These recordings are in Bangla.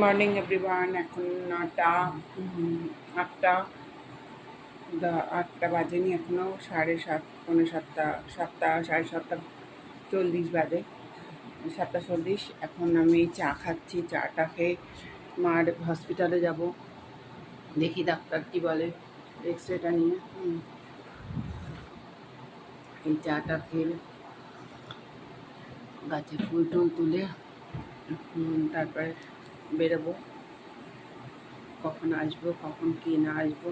মর্নিং এভরিওয়ান এখন নটা আটটা আটটা বাজেনি এখনও সাড়ে সাত, পৌনে সাতটা সাতটা, সাড়ে সাতটা চল্লিশ বাজে, সাতটা চল্লিশ। এখন আমি চা খাচ্ছি, চাটা খেয়ে মার হসপিটালে যাব। দেখি ডাক্তার কি বলে এক্স রেটা নিয়ে। এই চাটা খেয়ে গাছে ফুল টুল তুলে তারপরে বেরোবো। কখন আসব, কখন কি না আসব।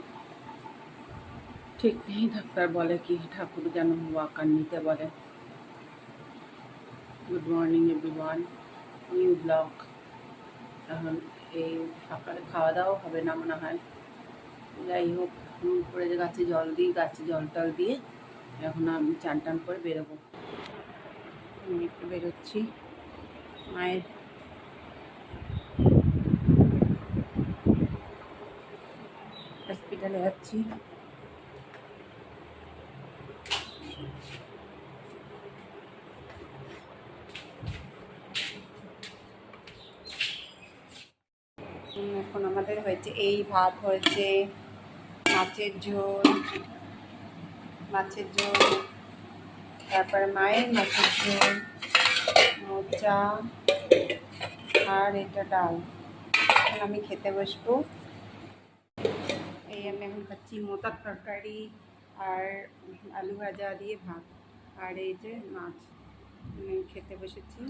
ঠিক নেই ডাক্তার বলে কি, ঠাকুর যেন ওয়াকার নিতে বলে। Good morning everyone new blog এখন এই সকালে খাওয়া দাওয়া হবে না মনে হয়। যাই হোক, নুন করে যে গাছে জল দিই গাছে জল টল দিয়ে এখন আমি চান টান করে বেরোবো। আমি একটু বেরোচ্ছি। মায়ের হসপিটালে যাচ্ছি। এখন আমাদের হয়েছে এই ভাত, হয়েছে মাছের ঝোল মাছের ঝোল, তারপরে মায়ের মাছের ঝোল, মোচা আর এটা ডাল। এখন আমি খেতে বসবো। এই আমি এখন খাচ্ছি মোতার তরকারি আর আলু ভাজা দিয়ে ভাত আর এই যে মাছ আমি খেতে বসেছি